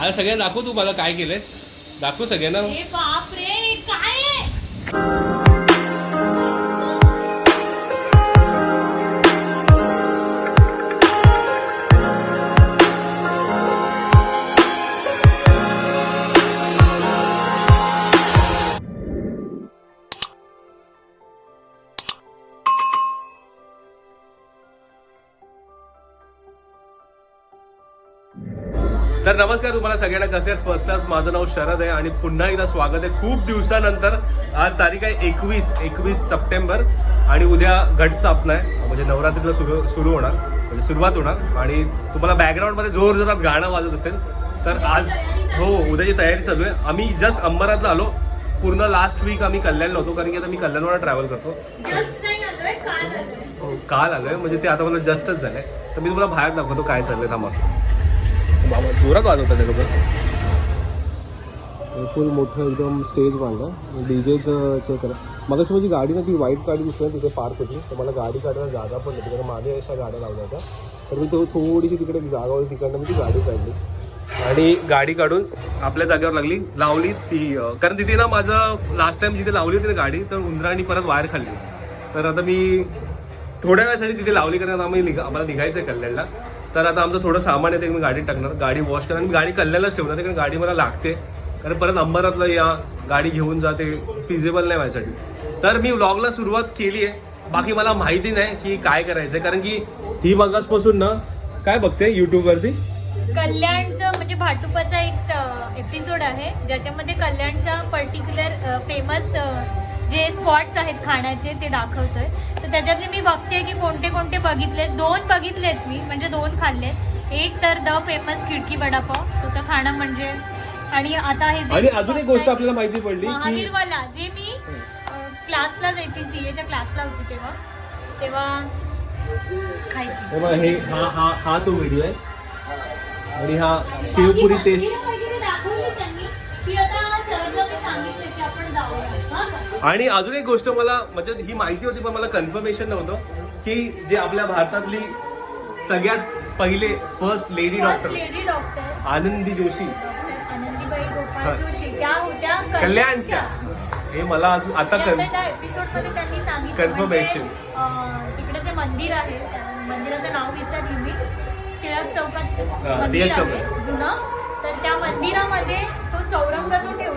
आता सगळ्यांना दाखव तू मला काय केलंय दाखवू सगळ्यांना. तर नमस्कार तुम्हाला सगळ्यांना. कसे आहेत फर्स्ट क्लास माझं नाव शरद आहे आणि पुन्हा एकदा स्वागत आहे. खूप दिवसानंतर आज तारीख आहे एकवीस एकवीस सप्टेंबर आणि उद्या घटस्थापना आहे. म्हणजे नवरात्रीला सुरू सुरू होणार. म्हणजे सुरुवात होणार. आणि तुम्हाला बॅकग्राऊंडमध्ये जोर जोरात गाणं वाजत असेल तर आज हो उद्याची तयारी चालू आहे. आम्ही जस्ट अंबरातला आलो. पूर्ण लास्ट वीक आम्ही कल्याणला होतो कारण की आता मी कल्याणवर ट्रॅव्हल करतो. हो, काल आलोय. म्हणजे ते आता मला जस्टच झालंय. तर मी तुम्हाला बाहेर दाखवतो काय चाललंय. थांबा. बाबा जोरात वाजवतात ते लोक. फुल मोठं एकदम स्टेज बांधलं. डीजेचं चेक करा मगाशी माझी गाडी ना ती व्हाईट गाडी दिसते तिथे पार्क होती. तर मला गाडी काढायला जागा पण नव्हती. कारण मागे अशा गाड्या लावल्या होत्या. तर मी तो थोडीशी तिकडे जागा होती तिकडनं मी ती गाडी काढली. आणि गाडी काढून आपल्या जागेवर लागली लावली ती कारण तिथे ना माझं लास्ट टाइम जिथे लावली होती ना गाडी तर उंदराणी परत वायर खाल्ली. तर आता मी थोड्या वेळासाठी तिथे लावली कारण आता आम्ही निघा आम्हाला निघायचं आहे कल्याणला. तर आता आमचं थोडं सामान येते ते मी गाडीत टाकणार. गाडी वॉश करणार. आणि मी गाडी कल्ल्यालाच ठेवणार कारण गाडी मला लागते. कारण परत अंबरातलं या गाडी घेऊन जाते फिजिबल नाही माझ्यासाठी. तर मी व्लॉगला सुरुवात केली आहे बाकी मला माहिती नाही की काय करायचं आहे कारण की ही मगासपासून ना काय बघते यूट्यूबवरती कल्याणचं म्हणजे भाटुपाचा एक एपिसोड आहे ज्याच्यामध्ये कल्याणच्या पर्टिक्युलर फेमस जे स्पॉट्स आहेत खाण्याचे ते दाखवतोय. तर त्याच्यातले मी बघते की कोणते कोणते बघितले दोन बघितलेत मी म्हणजे दोन खाल्ले एक तर द फेमस खिडकी वडापाव तो तर खाणं म्हणजे. आणि आता हे आणि अजून एक गोष्ट आपल्याला माहिती पडली की महावीरवाला जे मी क्लासला जायची सीएच्या क्लासला होती तेव्हा. तेव्हा खायची. हे हे हा तो व्हिडिओ आहे. आणि हा शेवपुरी टेस्ट आणि अजून एक गोष्ट मला म्हणजे ही माहिती होती पण मला कन्फर्मेशन नव्हतं की जे आपल्या भारतातली सगळ्यात पहिले first lady doctor lady doctor Anandi Joshi. Anandibai. Gopal Joshi त्या होत्या कल्याणच्या. हे मला अजून आता कन त्या एपिसोडमध्ये त्यांनी सांगितलं Confirmation. म्हणजे, तिकडे जे मंदिर आहे मंदिराचं नाव विसरली मी. टिळक चौकात टिळक जुनं. तर त्या मंदिरामध्ये तो चौरंग जो जे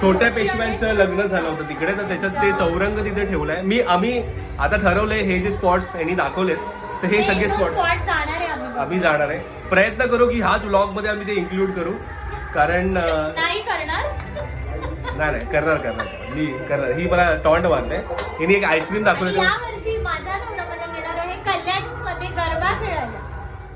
छोट्या पेशव्यांचं लग्न झालं होतं तिकडे तर त्याच्यात ते चौरंग तिथे ठेवलाय. मी आम्ही आता ठरवलंय हे जे स्पॉट्स यांनी दाखवलेत तर हे सगळे स्पॉट्स spot जाणार आहे आम्ही. जाणार आहे. प्रयत्न करू की ह्याच व्लॉगमध्ये आम्ही ते इन्क्लूड करू. कारण नाही करणार. नाही नाही करणार करणार. मी करणार. ही मला टॉन्ट मारते. हिने एक आईस्क्रीम दाखवली या वर्षी माझा नवरा मला नेणार आहे कल्याणमध्ये गरबा खेळायला बघूया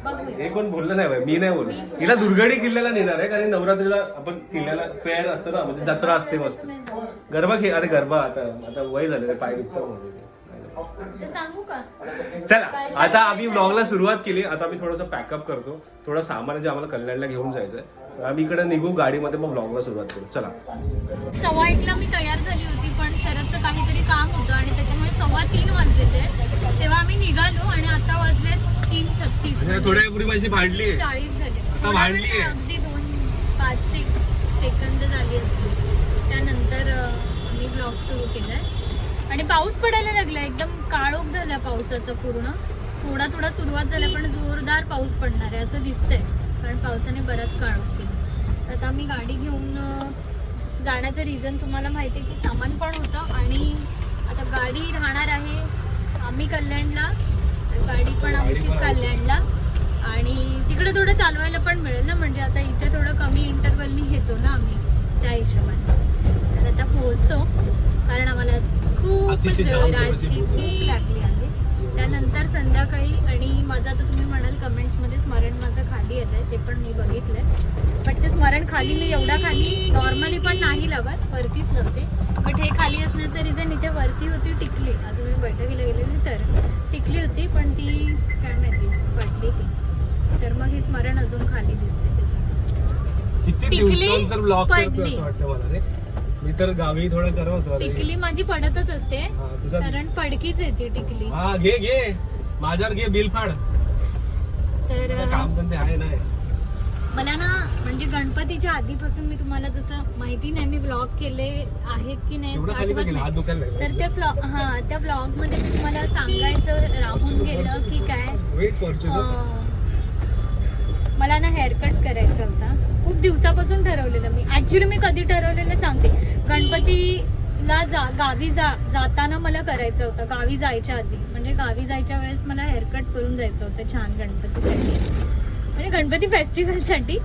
हे कोण बोललं नाही बाई, मी नाही बोललो. हिला दुर्गडी किल्ल्याला नेणार आहे कारण नवरात्रीला आपण किल्ल्याला फेअर असतं ना म्हणजे जत्रा असते मस्त. गरबा खेळ अरे गरबा आता आता वय झालं रे पाय का? चला आता आम्ही व्लॉगला सुरुवात केली आता आम्ही थोडंसं पॅकअप करतो. थोडं सामान जे आम्हाला कल्याणला घेऊन जायचं आहे आम्ही इकडे निघू गाडीमध्ये मग व्लॉगला सुरुवात करू. चला. सव्वा एकला मी तयार झाली होती पण शरदचं काहीतरी काम होतं आणि त्याच्यामुळे सव्वा तीन वाजले ते. तेव्हा आम्ही निघालो आणि आता वाजले तीन छत्तीस. थोड्या वेळापूर्वी माझी भांडली आहे चाळीस झाले. अगदी दोन पाच सेक सेकंद झाली असतील. त्यानंतर मी ब्लॉग सुरू केलाय. आणि पाऊस पडायला लागला. एकदम काळोख झाला पावसाचा पूर्ण. थोडा थोडा सुरुवात झाल्या पण जोरदार पाऊस पडणार आहे असं दिसतंय. कारण पावसाने बराच काळोख केला. तर आता आम्ही गाडी घेऊन जाण्याचं रिझन तुम्हाला माहिती आहे की सामान पण होतं आणि आता गाडी राहणार आहे आम्ही कल्याणला. गाडी पण आमची कल्याणला. आणि तिकडे थोडं चालवायला पण मिळेल ना म्हणजे आता इथे थोडं कमी इंटरवलनी घेतो ना आम्ही त्या हिशोबाने. तर आता पोहोचतो कारण आम्हाला खूप भूक भूक लागली आहे. त्यानंतर संध्याकाळी आणि माझं आता तुम्ही म्हणाल कमेंट्समध्ये स्मरण माझं खाली येत आहे ते पण मी बघितलंय. बट ते स्मरण खाली मी एवढा खाली नॉर्मली पण नाही लावत वरतीच लावते. बट हे खाली असण्याचं रिझन इथे वरती होती टिकली. आज मी बैठकीला गेलेली तर टिकली होती पण ती काय माहिती पडली ती. तर मग हे स्मरण अजून खाली दिसते त्याची टिकली पडली. मी तर गावी थोडं करत होतो. टिकली माझी पडतच असते. हा, तुझा कारण पडकीच येते टिकली. हा घे घे. माझ्यावर घे बिल फाड. तर काम धंदे आहे नाही मला ना म्हणजे गणपतीच्या आधीपासून मी तुम्हाला जसं माहिती नाही मी ब्लॉग केले आहेत की नाही एवढं खाली आठवत गेला हात नाही. दुखायला लागला. तर ते फ्लॉग हा त्या ब्लॉगमध्ये मी तुम्हाला सांगायचं राहून गेलं की काय? वेट फॉर्च्युनर अं, मला ना हेअरकट करायचा होता. खूप दिवसापासून ठरवलेलं मी. ऍक्च्युली मी कधी ठरवलेलं सांगते. गणपतीला जा गावी जा जाताना मला करायचं होतं. गावी जायच्या आधी. म्हणजे गावी जायच्या वेळेस मला हेअरकट करून जायचं होतं छान गणपतीसाठी. म्हणजे गणपती फेस्टिवलसाठी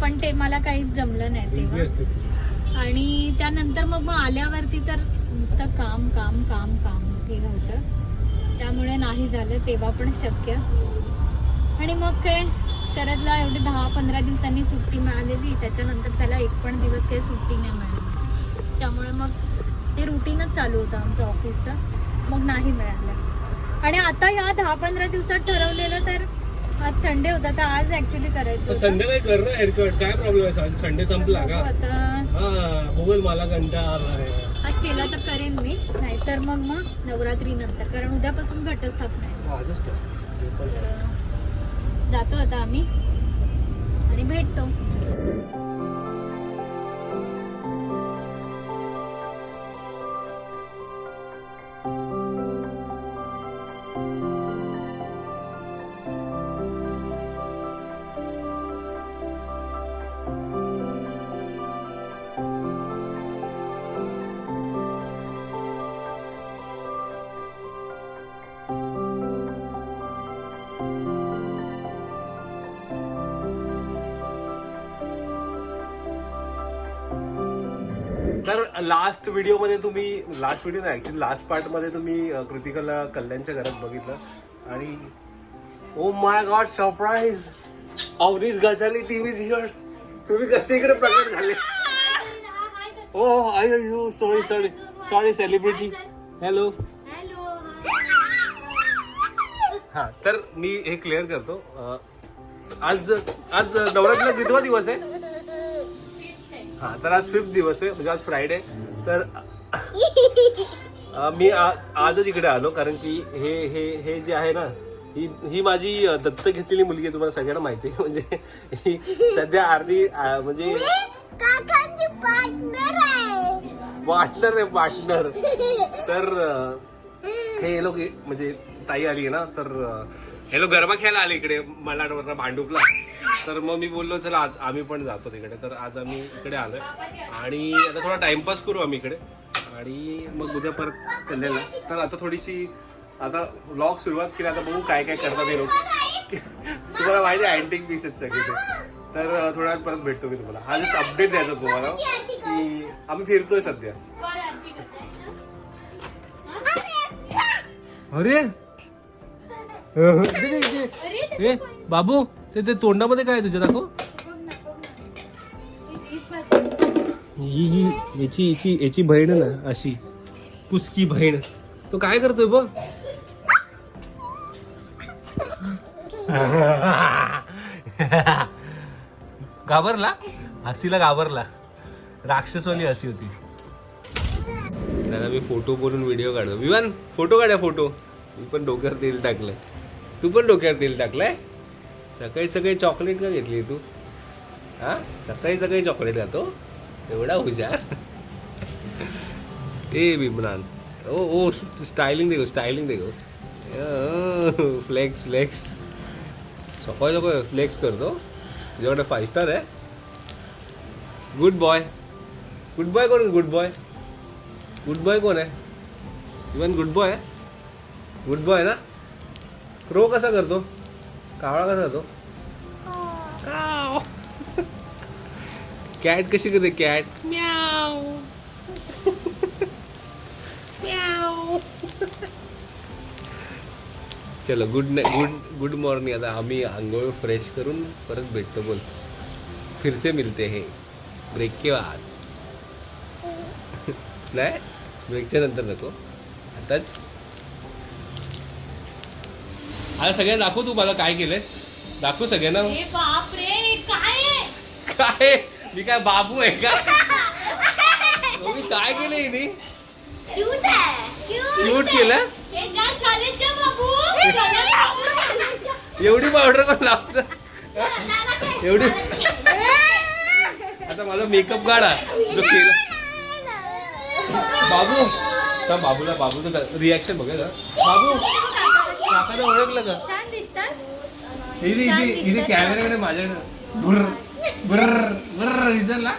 पण ते मला काहीच जमलं नाही तेव्हा. असते आणि त्यानंतर मग मग आल्यावरती तर नुसतं काम काम काम काम केलं होतं त्यामुळे नाही झालं. तेव्हा पण शक्य. आणि मग काय शरदला एवढी दहा पंधरा दिवसांनी सुट्टी मिळालेली. त्याच्यानंतर त्याला एक पण दिवस काही सुट्टी नाही मिळाली. त्यामुळे मग ते रुटीनच चालू होतं आमचं ऑफिसचं मग नाही मिळालं. आणि आता या दहा पंधरा दिवसात ठरवलेलं तर आज संडे होता तर आज ऍक्च्युली करायचं. संध्याकाळी कर ना हेअरकट काय प्रॉब्लेम आहे? संडे संपला का? आता. हा बघल मला कंटाळा. आज केला तर करेन मी नाहीतर मग मग नवरात्री नंतर कारण उद्यापासून घटस्थापना आहे. जातो आता आम्ही आणि भेटतो. लास्ट व्हिडिओमध्ये तुम्ही लास्ट व्हिडिओ नाही ऍक्च्युली लास्ट पार्टमध्ये तुम्ही कृतिकाला कल्याणच्या घरात बघितलं. आणि ओ my god surprise Avnish Gajali TV here तुम्ही कसे इकडे प्रकट झाले? ओ I you sorry sorry sorry celebrity hello हा तर मी हे क्लिअर करतो. आज आज नवरात्रीला कितवा दिवस आहे? हा तर आज फिफ्थ दिवस आहे म्हणजे आज फ्रायडे तर अ, मी आज आजच इकडे आलो कारण की हे हे हे जे आहे ना ही ही माझी अ, दत्तक घेतलेली मुलगी आहे तुम्हाला सगळ्यांना माहिती आहे. म्हणजे ही सध्या अर्धी अ, म्हणजे काकांची पार्टनर आहे. पार्टनर आहे पार्टनर तर अ, हे लोक म्हणजे ताई आली आहे ना तर अ, हे लोक गरबा खेळायला आले इकडे मलाडवरनं भांडूपला. तर मग मी बोललो चला आज आम्ही पण जातो तिकडे. तर आज आम्ही इकडे आलोय. आणि आता थोडा टाइमपास करू आम्ही इकडे. आणि मग उद्या परत कल्याणला. तर आता थोडीशी आता व्लॉग सुरुवात केली आता बघू काय काय करतात हे लोक. तुम्हाला माहिती आहे अँटिक पीस आहेत सगळे तर थोड्या परत भेटतो मी तुम्हाला. हा जस्ट अपडेट द्यायचा तुम्हाला. की आम्ही फिरतोय सध्या. अरे! बाबू. ते ते तोंडामध्ये काय आहे तुझ्या दाखव? ही ही याची याची याची बहीण ना अशी. पुसकी बहीण. तो काय करतोय बघ. घाबरला? हसीला घाबरला. राक्षसवाली हसी होती. दादा मी फोटो बोलून व्हिडिओ काढतो. विमान फोटो काढा फोटो. मी पण डोक्यावर तेल टाकलंय. तू पण डोक्यावर तेल टाकलंय? सकाळी सकाळी चॉकलेट का घेतली तू? हां? सकाळी सकाळी चॉकलेट खातो? एवढा हुशार? ए बिमरान ओ ओ स्टायलिंग देखो स्टायलिंग देखो. फ्लेक्स फ्लेक्स सकाळी सकाळी फ्लेक्स करतो. तुझ्याकडे फाईव्ह स्टार आहे. गुड बॉय गुड बॉय कोण? गुड बॉय गुड बॉय कोण आहे? Even good boy good boy ना? क्रो कसा करतो? कावळा कसा करतो कॅट कशी करते कॅट? म्याव. म्याव. चलो गुड गुड गुड मॉर्निंग आता आम्ही आंघोळ फ्रेश करून परत भेटतो बोल. फिरसे मिलते हे. ब्रेक के बाद. नाही ब्रेकच्या नंतर नको. आताच आता सगळ्यांना दाखव तू मला काय केलंय. दाखवू सगळ्यांना. बाप रे काय मी काय बाबू आहे का? मी काय केलं हिने? क्यूट केलं. एवढी पावडर पण लावत. एवढी आता माझा मेकअप काढा जो केला. बाबू बाबूला बाबूचं रिॲक्शन बघा बाबू काकाने ओळखलं का? छान दिसतात. इथे इथे इथे. कॅमेराकडे विसरला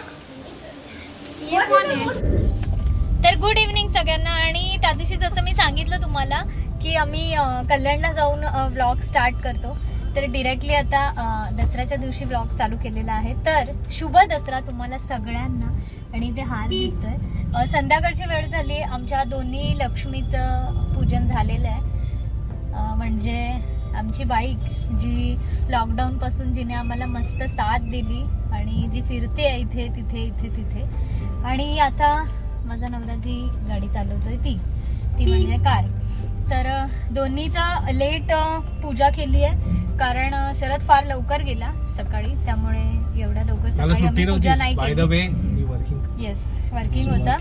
तर गुड इव्हनिंग सगळ्यांना. आणि त्या दिवशी जसं मी सांगितलं तुम्हाला की आम्ही कल्याणला जाऊन व्लॉग स्टार्ट करतो. तर डिरेक्टली आता दसऱ्याच्या दिवशी व्लॉग चालू केलेला आहे. तर शुभ दसरा तुम्हाला सगळ्यांना. आणि इथे हार दिसतोय. संध्याकाळची वेळ झाली. आमच्या दोन्ही लक्ष्मीचं पूजन झालेलं आहे. म्हणजे आमची बाईक जी लॉकडाऊन पासून जिने आम्हाला मस्त साथ दिली आणि जी फिरते आहे इथे तिथे इथे तिथे. आणि आता माझा नवरा जी गाडी चालवतोय ती. ती म्हणजे कार. तर दोन्हीचं लेट पूजा केली आहे. कारण शरद फार लवकर गेला सकाळी. त्यामुळे एवढ्या लवकर सकाळी आम्ही पूजा नाही केली. येस वर्किंग होता.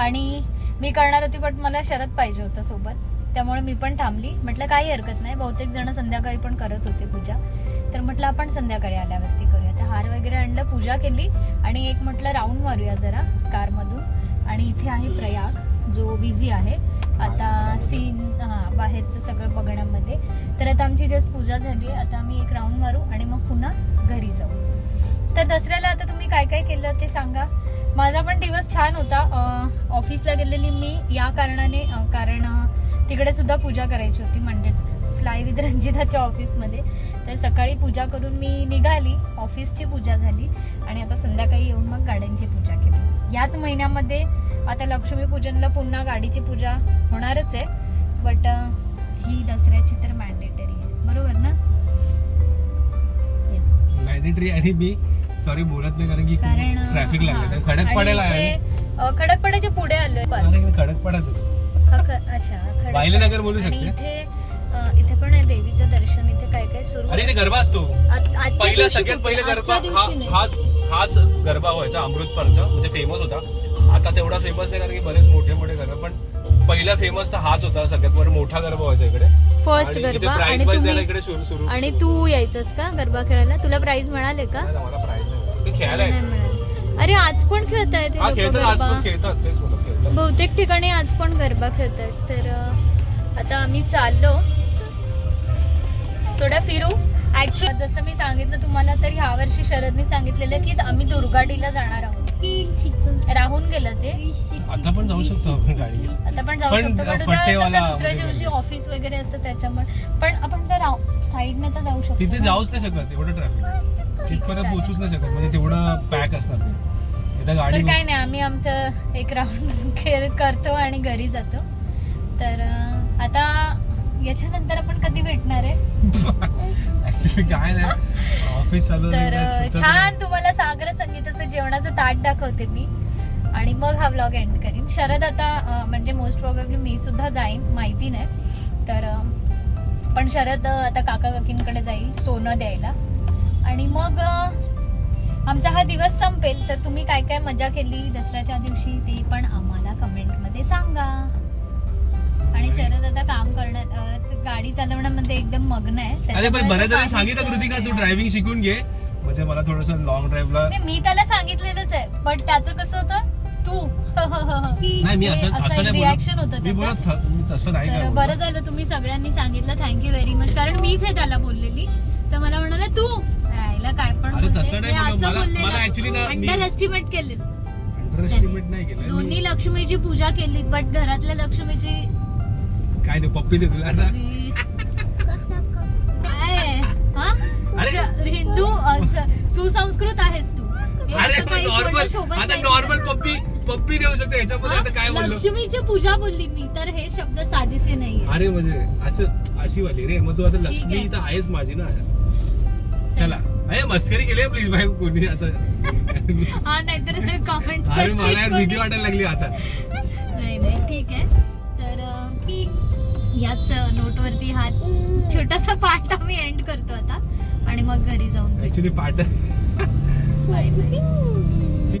आणि मी करणार होती बट मला शरद पाहिजे होतं सोबत. त्यामुळे मी पण थांबली. म्हटलं काही हरकत नाही. बहुतेक जण संध्याकाळी पण करत होते पूजा. तर म्हटलं आपण संध्याकाळी आल्यावरती करूया. तर हार वगैरे आणलं पूजा केली आणि एक म्हटलं राऊंड मारूया जरा कारमधून. आणि इथे आहे प्रयाग जो बिझी आहे. आता सीन हा बाहेरचं सगळं बघण्यामध्ये. तर आता आमची जस्ट पूजा झाली. आता आम्ही एक राऊंड मारू आणि मग पुन्हा घरी जाऊ. तर दसऱ्याला आता तुम्ही काय काय केलं ते सांगा. माझा पण दिवस छान होता. ऑफिसला गेलेली मी. या कारणाने कारण तिकडे सुद्धा पूजा करायची होती म्हणजेच फ्लाय विथ रंजिताच्या ऑफिसमध्ये तर सकाळी पूजा करून मी निघाली ऑफिसची पूजा झाली आणि आता संध्याकाळी येऊन मग गाड्यांची पूजा केली. याच महिन्यामध्ये आता लक्ष्मीपूजनला पुन्हा गाडीची पूजा होणारच आहे बट ही दसऱ्याची तर मॅन्डेटरी आहे. बरोबर ना? येस मॅन्डेटरी आणि मी सॉरी बोलत नाही कारण की कारण ट्रॅफिक लागलं खडक पडायला खडकपड्याच्या पुढे आलोय. पण अरे मी खडक पडाच होतो. अच्छा. बायलेनगर बोलू शकते. इथे इथे पण आहे देवीचं दर्शन इथे काय काय सुरू अरे इथे गरबा असतो. पहिला सगळ्यात? पहिले गरबा हा. हाच हाच गरबा व्हायचा अमृतपरचा म्हणजे फेमस होता. आता तेवढा फेमस नाही कारण की बरेच मोठे मोठे गरबा पण पहिला फेमस तर हाच होता सगळ्यात मोठा गरबा व्हायचा इकडे. फर्स्ट गरबा. आणि तुम्ही इकडे सुरू सुरू आणि तू यायचंस का गरबा खेळायला? तुला प्राइज मिळाले का? मला प्राईज नाही. खेळायला अरे आज पण खेळतायत आज पण खेळतात तेच बहुतेक ठिकाणी आज पण गरबा खेळतात तर आता आम्ही चाललो. थोड्या फिरू. ऍक्च्युअली जसं मी सांगितलं तुम्हाला तर ह्या वर्षी शरदने सांगितलेलं की आम्ही दुर्गाटीला जाणार आहोत. राहून गेलं ते. आता पण जाऊ शकतो आपण गाडी घेऊन. आता पण जाऊ शकतो पण दुसऱ्या. दिवशी ऑफिस वगैरे असतं त्याच्यामुळे. पण आपण तर साईडने तर जाऊ शकतो. तिथे. जाऊच नाही शकत एवढं ट्रॅफिक तिथपर्यंत पोहोचूच नाही शकत म्हणजे तेवढं पॅक असणार एकदा गाडी तर काय नाही आम्ही आमचं एक राऊंड खेळ करतो आणि घरी जातो. तर आता याच्यानंतर आपण कधी भेटणार आहे? ऍक्च्युली काय नाही. ऑफिस तर. छान तुम्हाला सागर संगीताचं जेवणाचं ताट दाखवते मी. आणि मग हा व्लॉग एंड करीन. शरद आता म्हणजे मोस्ट प्रोबेबली मी सुद्धा जाईन माहिती नाही. तर पण शरद आता काका काकींकडे जाईल सोनं द्यायला. आणि मग आमचा हा दिवस संपेल तर तुम्ही काय काय मजा केली दसऱ्याच्या दिवशी ते पण आम्हाला कमेंटमध्ये सांगा. आणि शरद आता काम करण्यात गाडी चालवण्यामध्ये एकदम मग्न आहे पण बऱ्याच सांगितलं कृतिका तू ड्रायव्हिंग शिकून घे. म्हणजे मला थोडस लॉंग ड्राईव्हला मी त्याला सांगितलेलंच आहे बट त्याचं कसं होतं? तू. नाही मी असं रिॲक्शन होतं मी बोलत तसं नाही बरं. झालं तुम्ही सगळ्यांनी सांगितलं. थँक्यू व्हेरी मच कारण मीच आहे त्याला बोललेली. तर मला म्हणाला तू यायला काय पण अरे बोलते. तसं नाही मी बोललो. असं मला- बोललेलं. मला actually ना मी- अंडर एस्टिमेट नाही केलं दोन्ही लक्ष्मीची पूजा केली बट घरातल्या लक्ष्मीची काय नाही पप्पी दे तुला आता काय हा? अरे. स- हिंदू अ, स- सुसंस्कृत आहेस तू हे अरे असं काही बोलणं नॉर्मल शोभत आता नाही नॉर्मल. पप्पी पप्पी देऊ शकते याच्यामध्ये आता काय हा? बोललो लक्ष्मीची पूजा बोलली मी तर हे शब्द साजेसे नाहीये अरे म्हणजे असं अशी वाली रे मग तू आता ठीक लक्ष्मी आहे. तर आहेच माझी ना चला अरे मस्करी केली प्लीज भाई कोणी असं? हा नाहीतर कमेंट अरे मला यार भीती वाटायला लागली आता. नाही नाही ठीक आहे. तर अ, याच नोटवरती हा छोटासा पाठ आम्ही एंड करतो आता. आणि मग घरी जाऊन भेटू. ऍक्च्युली पाठ Bye bye.